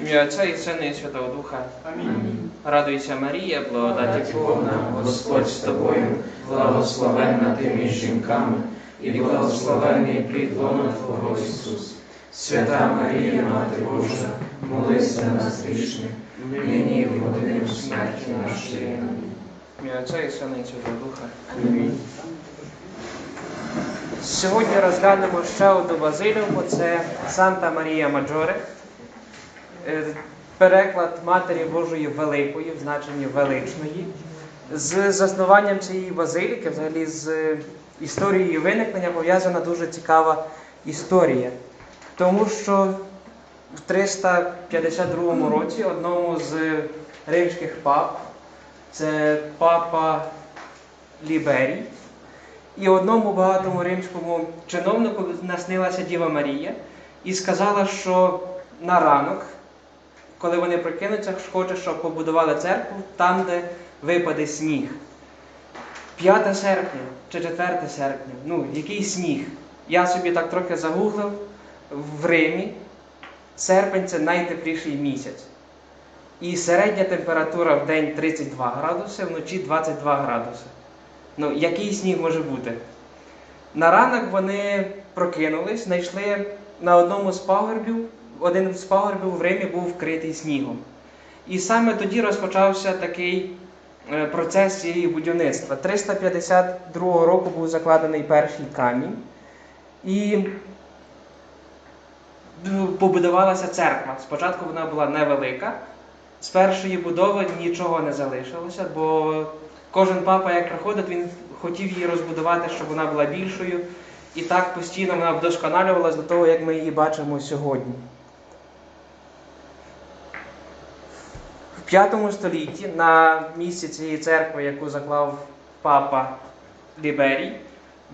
Ім'я Отця і Сина і Святого Духа. Амінь. Радуйся, Марія, благодаті Повна Господь з тобою, благословенна ти між жінками, і благословений плід лона Твого Ісус. Свята Марія, Мати Божа, молись за нас грішних, нині і в годину смерті нашої. Ім'я Отця і Сина і Святого Духа. Амінь. Сьогодні розглянемо ще одну базиліку, це Санта Марія Маджоре. Е, Переклад Матері Божої Великої, в значенні величної. З заснуванням цієї базиліки, взагалі з історією виникнення, пов'язана дуже цікава історія. Тому що в 352 році одному з римських пап, це папа Ліберій, і одному багатому римському чиновнику наснилася Діва Марія і сказала, що на ранок, коли вони прокинуться, хоче, щоб побудували церкву там, де випаде сніг. 5 серпня чи 4 серпня, ну, який сніг? Я собі так трохи загуглив в Римі. Серпень це найтепліший місяць. І середня температура в день 32 градуси, вночі 22 градуси. Ну, який сніг може бути? На ранок вони прокинулись, знайшли на одному з пагорбів, один з пагорбів в Римі був вкритий снігом. І саме тоді розпочався такий е, процес цієї будівництва. 352 року був закладений перший камінь, і ну, побудувалася церква. Спочатку вона була невелика. З першої будови нічого не залишилося, бо кожен папа, як приходить, він хотів її розбудувати, щоб вона була більшою. І так постійно вона вдосконалювалася до того, як ми її бачимо сьогодні. В V столітті на місці цієї церкви, яку заклав папа Ліберій,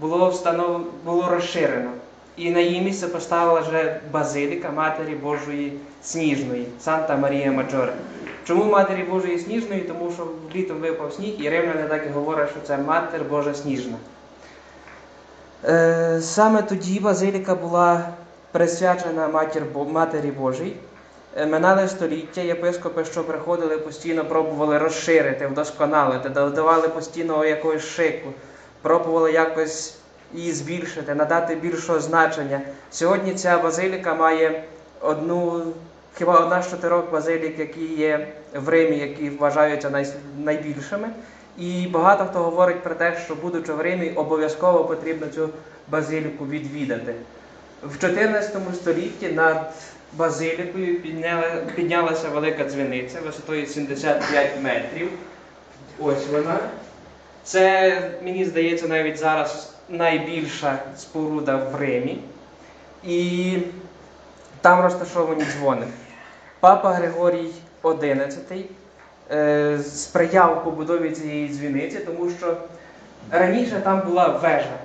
було, встанов... було розширено. І на її місце поставила вже базиліка Матері Божої Сніжної, Санта Марія Маджоре. Чому Матері Божої Сніжної? Тому що літом випав сніг, і римляни так і говорять, що це Матер Божа Сніжна. Е, саме тоді базиліка була присвячена Матері Божій. Е, Минали століття, єпископи, що приходили, постійно пробували розширити, вдосконалити, додавали постійно якогось шику, пробували якось її збільшити, надати більшого значення. Сьогодні ця базиліка має одну, хіба одна з чотирьох базилік, які є в Римі, які вважаються найбільшими. І багато хто говорить про те, що, будучи в Римі, обов'язково потрібно цю базиліку відвідати. В 14 столітті над базилікою підняла, піднялася велика дзвіниця висотою 75 метрів. Ось вона. Це, мені здається, навіть зараз найбільша споруда в Римі. І там розташовані дзвони. Папа Григорій XI е, сприяв побудові цієї дзвіниці, тому що раніше там була вежа,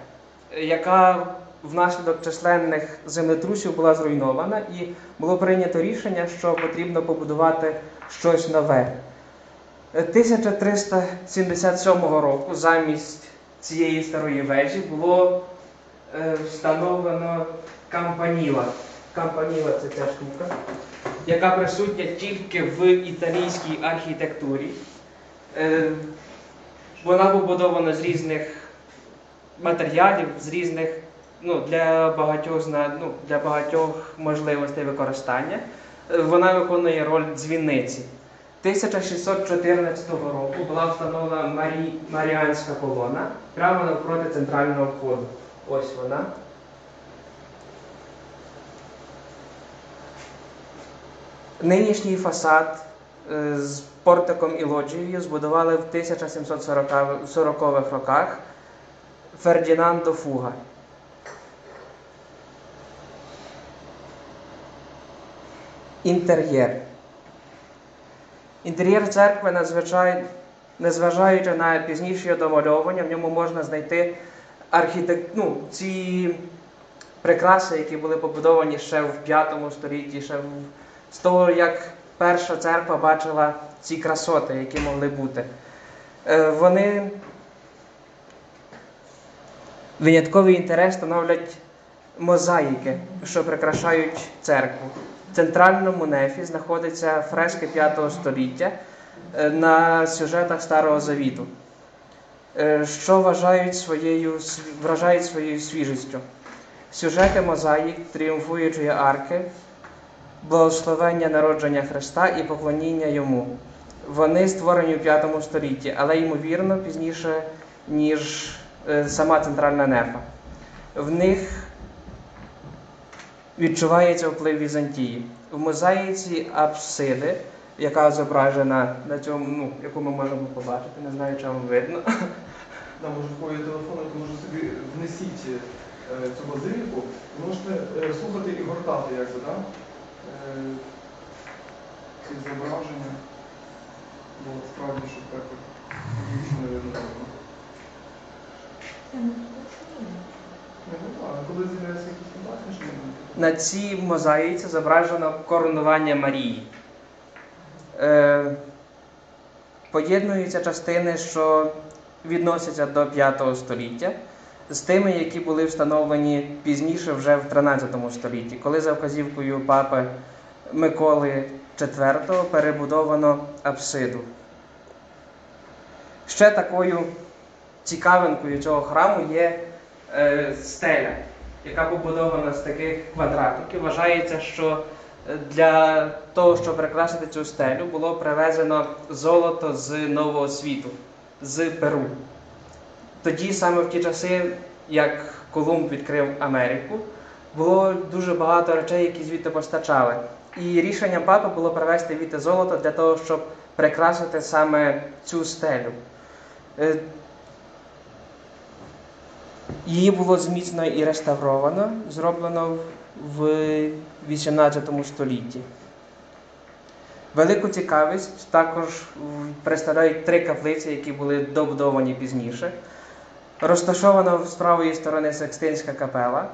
е, яка внаслідок численних землетрусів була зруйнована, і було прийнято рішення, що потрібно побудувати щось нове. Е, 1377 року замість цієї старої вежі було е, встановлено кампаніла. Кампаніла це ця штука, яка присутня тільки в італійській архітектурі. Е, вона побудована з різних матеріалів, з різних ну, для багатьох ну, для багатьох можливостей використання. Е, Вона виконує роль дзвіниці. 1614 року була встановлена Марі... Маріанська колона прямо навпроти центрального входу. Ось вона. Нинішній фасад е, з портиком і лоджією збудували в 1740-х роках Фердінандо Фуга. Інтер'єр. Інтер'єр церкви незважаючи на пізніші домальовування, в ньому можна знайти архітект... ну, ці прикраси, які були побудовані ще в 5 столітті, ще з того, як перша церква бачила ці красоти, які могли бути. Е, Вони винятковий інтерес становлять мозаїки, що прикрашають церкву. В центральному нефі знаходяться фрески 5 століття е, на сюжетах Старого Завіту, е, що вважають своєю, вражають своєю свіжістю. Сюжети мозаїк тріумфуючої арки, благословення народження Христа і поклоніння йому. Вони створені у 5 столітті, але ймовірно пізніше, ніж е, сама центральна нефа. В них відчувається вплив Візантії. В мозаїці апсиди, яка зображена на цьому, ну, яку ми можемо побачити, не знаю, чи вам видно. Да, може в кого є телефон, то може собі внесіть е, цю базиліку. Ви можете е, слухати і гортати, як би, да? Ці зображення. Бо справді, щоб так не видно. На цій мозаїці зображено коронування Марії. Е, поєднуються частини, що відносяться до 5 століття, з тими, які були встановлені пізніше, вже в 13 столітті, коли за вказівкою папи Миколи IV перебудовано апсиду. Ще такою цікавинкою цього храму є стеля, яка побудована з таких квадратиків. Вважається, що е, для того, щоб прикрасити цю стелю, було привезено золото з Нового світу, з Перу. Тоді, саме в ті часи, як Колумб відкрив Америку, було дуже багато речей, які звідти постачали. І рішенням папи було привезти віти золото для того, щоб прикрасити саме цю стелю. Її було зміцно і реставровано, зроблено в 18 столітті. Велику цікавість також представляють три каплиці, які були добудовані пізніше. Розташована з правої сторони Секстинська капела,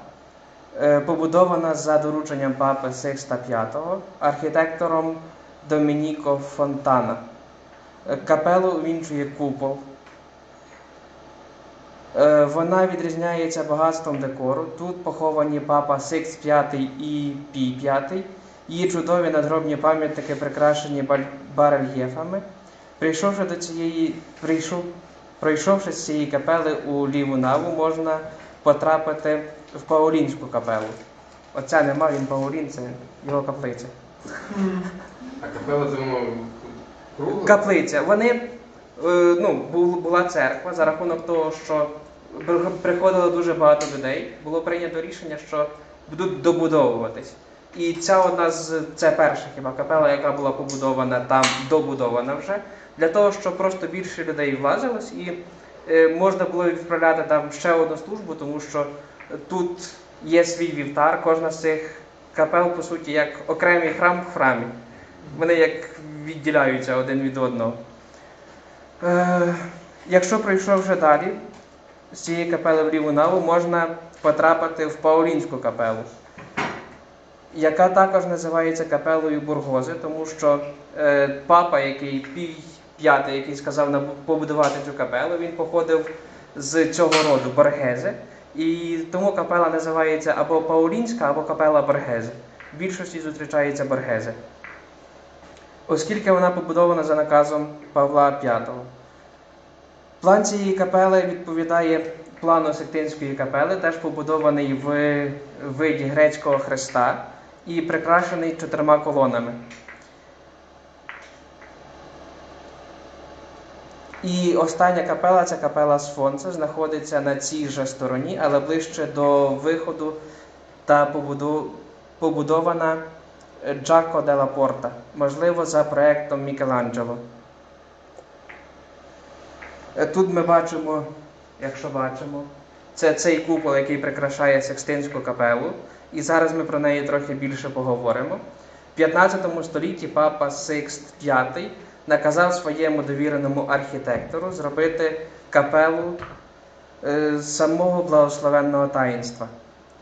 е, побудована за дорученням папи Сикста V, архітектором Домініко Фонтана. Е, Капелу увінчує купол. Е, Вона відрізняється багатством декору. Тут поховані папа Сикс V і Пій V. Її чудові надгробні пам'ятники прикрашені барельєфами. Прийшовши до цієї, прийшов, пройшовши з цієї капели у ліву наву, можна потрапити в Паулінську капелу. Отця нема, він Паулін, це його каплиця. А капела це воно? Каплиця. Вони е, ну, була церква за рахунок того, що приходило дуже багато людей. Було прийнято рішення, що будуть добудовуватись. І ця одна з це перша хіба капела, яка була побудована там, добудована вже, для того, щоб просто більше людей влазилось і е, можна було відправляти там ще одну службу, тому що тут є свій вівтар, кожна з цих капел, по суті, як окремий храм в храмі. Вони як відділяються один від одного. Е, якщо пройшовши далі з цієї капели в ліву наву, можна потрапити в Паулінську капелу, яка також називається капелою Бургози, тому що е, папа, який Пій п'ятий, який сказав побудувати цю капелу, він походив з цього роду Боргези. І тому капела називається або Паулінська, або капела Боргези. В більшості зустрічається Боргези оскільки вона побудована за наказом Павла V. План цієї капели відповідає плану Сектинської капели, теж побудований в виді грецького хреста і прикрашений чотирма колонами. І остання капела це капела Сфонца, знаходиться на цій же стороні, але ближче до виходу та побудована Джако Делла Порта, можливо, за проектом Мікеланджело. Е, Тут ми бачимо, якщо бачимо, це цей купол, який прикрашає Секстинську капелу. І зараз ми про неї трохи більше поговоримо. В 15 столітті папа Сикст V наказав своєму довіреному архітектору зробити капелу е, самого благословенного таїнства.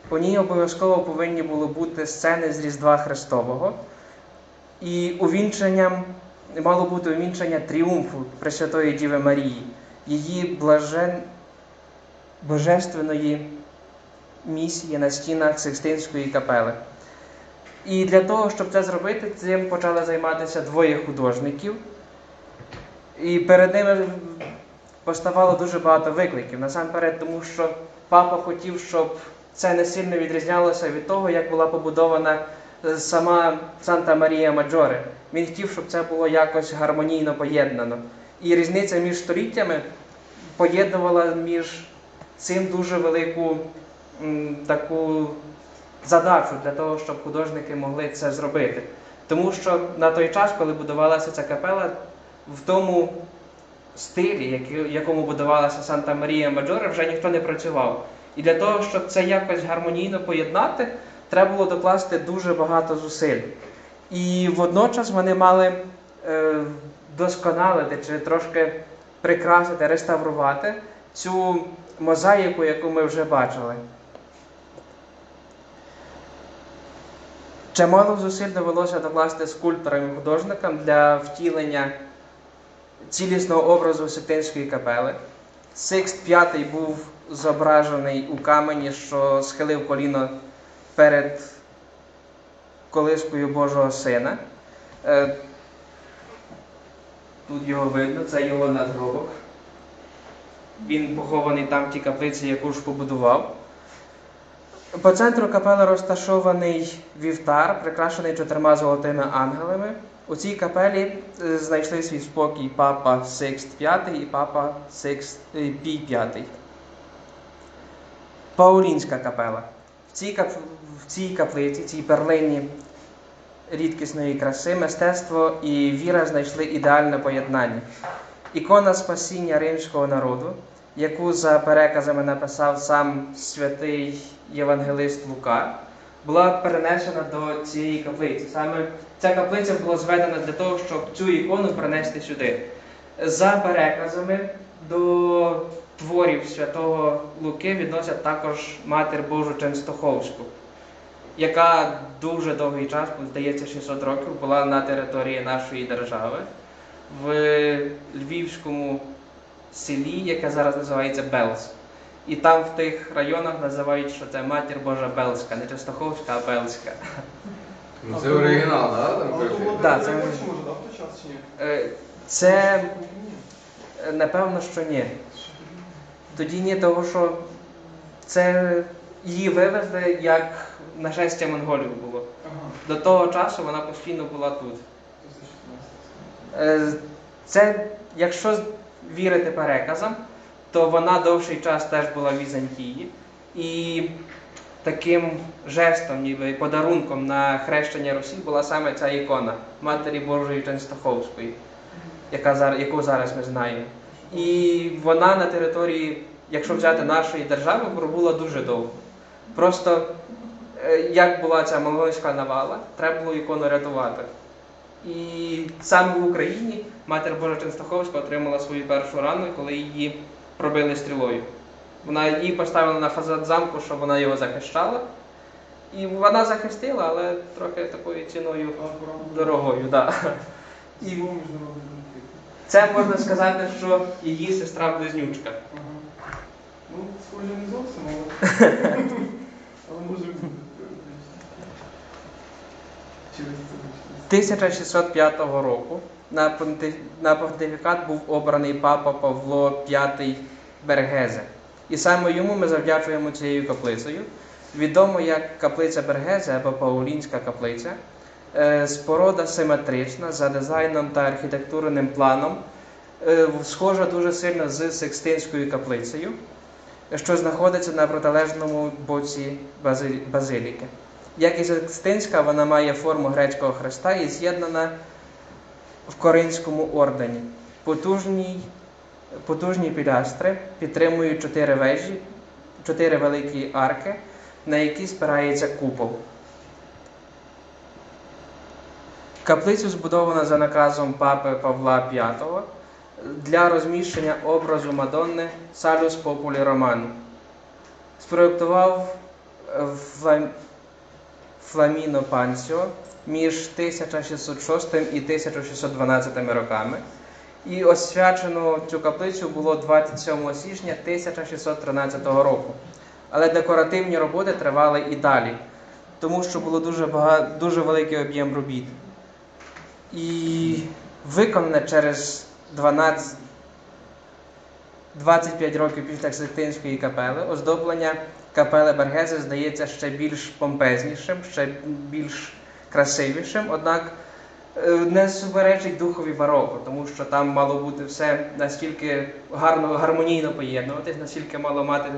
У ній обов'язково повинні були бути сцени з Різдва Христового. І увінченням мало бути увінчення тріумфу Пресвятої Діви Марії, її блажен... божественної місії на стінах Сикстинської капели. І для того, щоб це зробити, цим почали займатися двоє художників. І перед ними поставало дуже багато викликів. Насамперед, тому що папа хотів, щоб це не сильно відрізнялося від того, як була побудована е, сама Санта Марія Маджоре. Він хотів, щоб це було якось гармонійно поєднано. І різниця між століттями поєднувала між цим дуже велику таку задачу для того, щоб художники могли це зробити. Тому що на той час, коли будувалася ця капела, в тому стилі, якому будувалася Санта Марія Маджоре, вже ніхто не працював. І для того, щоб це якось гармонійно поєднати, треба було докласти дуже багато зусиль. І водночас вони мали е, досконалити чи трошки прикрасити, реставрувати цю мозаїку, яку ми вже бачили. Чимало зусиль довелося докласти скульпторам і художникам для втілення цілісного образу Сектинської капели. Сикст V був зображений у камені, що схилив коліно перед колискою Божого Сина. Тут його видно, це його надгробок. Він похований там в тій каплиці, яку ж побудував. По центру капели розташований вівтар, прикрашений чотирма золотими ангелами. У цій капелі е, знайшли свій спокій папа Сикст V і папа Сикст е, Пій V. Паулінська капела. В цій, кап... в цій каплиці, цій перлині рідкісної краси, мистецтво і віра знайшли ідеальне поєднання. Ікона спасіння римського народу, яку за переказами написав сам святий євангелист Лука, була перенесена до цієї каплиці. Саме ця каплиця була зведена для того, щоб цю ікону принести сюди. За переказами до творів святого Луки відносять також Матір Божу Ченстоховську, яка дуже довгий час, здається, 600 років, була на території нашої держави в Львівському селі, яке зараз називається Белс. І там в тих районах називають, що це Матір Божа Белська, не Ченстоховська, а Белська. Ну, це оригінал, Да, так, це це може, да, в той час чи ні? Е, Це е, напевно, що ні. Тоді ні, тому що це її вивезли як нашестя монголів було. Ага, До того часу вона постійно була тут. це 16. Е, Це, якщо вірити переказам, то вона довший час теж була в Візантії. І таким жестом, ніби подарунком на хрещення Русі була саме ця ікона Матері Божої Ченстоховської, яка яку зараз ми знаємо. І вона на території, якщо взяти нашої держави, пробула дуже довго. Просто е, як була ця монгольська навала, треба було ікону рятувати. І саме в Україні матір Божа Ченстаховська отримала свою першу рану, коли її пробили стрілою. Вона її поставила на фасад замку, щоб вона його захищала. І вона захистила, але трохи такою ціною Але дорогою. Да. І це можна сказати, що її сестра близнючка. Ну, схоже, не зовсім, але. Але може бути. Через це 1605 року на, понти- понтифікат був обраний папа Павло V Бергезе. І саме йому ми завдячуємо цією каплицею. Відомо як каплиця Бергезе або Паулінська каплиця. Е, Споруда симетрична за дизайном та архітектурним планом, е, схожа дуже сильно з Секстинською каплицею, що знаходиться на протилежному боці базиліки. Як і Секстинська, вона має форму грецького хреста і з'єднана в Коринському ордені. Потужні, потужні пілястри підтримують чотири вежі, чотири великі арки, на які спирається купол. Каплицю збудовано за наказом папи Павла V для розміщення образу Мадонни Салюс Популі Роману. Спроєктував Флам... Фламіно Пансіо між 1606 і 1612 роками. І освячено цю каплицю було 27 січня 1613 року. Але декоративні роботи тривали і далі. тому що було дуже багато, дуже великий об'єм робіт. І виконане через 12 25 років після Сектинської капели, оздоблення капели Бергези здається ще більш помпезнішим, ще більш красивішим, однак е, не суперечить духові бароко, тому що там мало бути все настільки гарно, гармонійно поєднуватись, настільки мало мати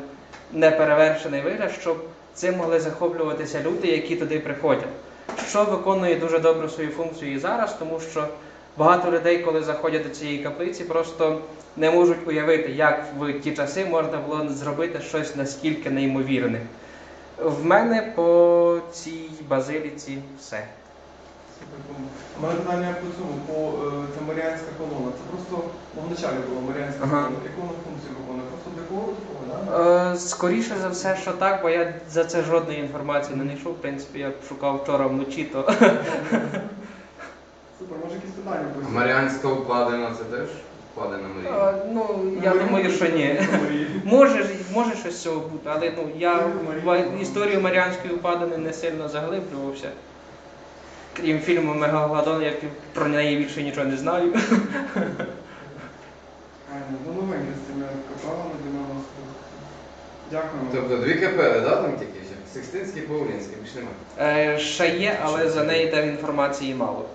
неперевершений вигляд, щоб цим могли захоплюватися люди, які туди приходять. Що виконує дуже добре свою функцію і зараз, тому що багато людей, коли заходять до цієї каплиці, просто не можуть уявити, як в ті часи можна було зробити щось наскільки неймовірне. В мене по цій базиліці все. У мене питання по цьому, по е, це Маріанська колона. Це просто ну, в була Маріанська Ага. колона. Яку вона функцію виконує? Просто декору такого, да? Е, скоріше за все, що так, бо я за це жодної інформації не знайшов. В принципі, я шукав вчора вночі, то А будуть? Маріанська укладена це теж укладена Марія? е, ну я думаю, що ні. Марії. Може, ж- може щось з цього бути, але ну я в історію Маріанської упадини не сильно заглиблювався. Крім фільму Мегалодон, я про неї більше нічого не знаю. Правильно, ну новенькі з цими капелами для мене. Дякуємо. Тобто дві капели, да, там тільки ще? Секстинська і Паулінська, більш немає. Е, ще є, але за неї там інформації мало.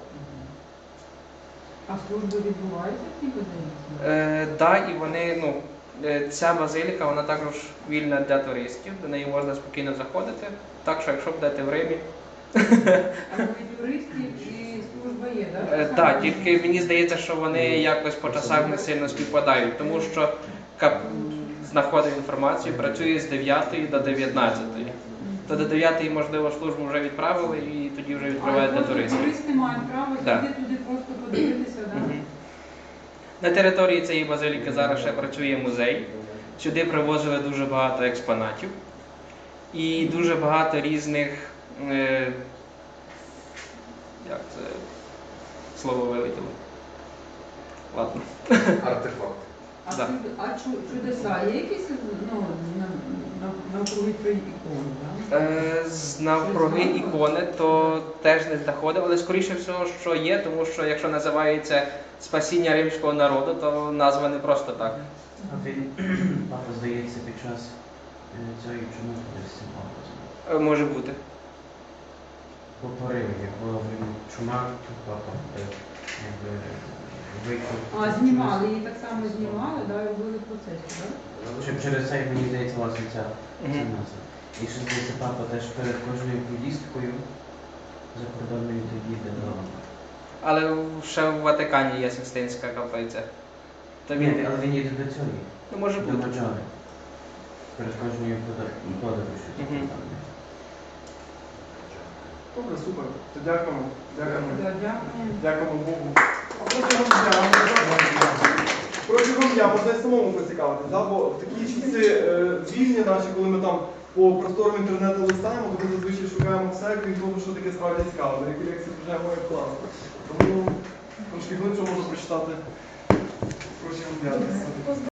А служби відбуваються в цій базиліці? Е, да, і вони, ну, е, ця базиліка, вона також вільна для туристів, до неї можна спокійно заходити. Так що, якщо будете в Римі, А навіть юристів і служба є, так? Е, Так, тільки мені здається, що вони якось по часах не сильно співпадають, тому що КАП знаходив інформацію, працює з 9 до 19. То до 9 можливо службу вже відправили і тоді вже відправляють для туристів. Туристи мають право Да. сюди туди просто подивитися, так? На території цієї базиліки зараз ще працює музей. Сюди привозили дуже багато експонатів і дуже багато різних. Е, як це слово вилетіло? Ладно. Артефакт. А, Да. чуд- а чу- чудеса є якісь ну, на, на, навкруги твої ікони, так? Е, з навкруги ікони, то теж не знаходив, але скоріше всього, що є, тому що якщо називається спасіння римського народу, то назва не просто так. А він папа здається під час е, цієї чому з цим. Е, може бути. По пориві, як була в ньому чума, то папа е, якби. А, знімали, її так само знімали, да, і робили процесі, так? Щоб через це, мені здається, власне ця, ця Мгм. назва. І що здається, папа теж перед кожною поїздкою закордонною тоді додому. Але ще в Ватикані є Сикстинська каплиця. То він, Ні, але він їде до цього. ну, може До бути. Маджори. Перед кожною подор- подорожю. Мгм. Добре, супер. То дякуємо. Дякуємо. Дякуємо Богу. Протягом дня, протягом дня можна і самому поцікавитися, бо в такі часи е, вільні наші, коли ми там по просторам інтернету листаємо, то ми зазвичай шукаємо все, крім того, що таке справді цікаво. На які лекції вже моє класно. Тому трошки глибше можна прочитати протягом дня.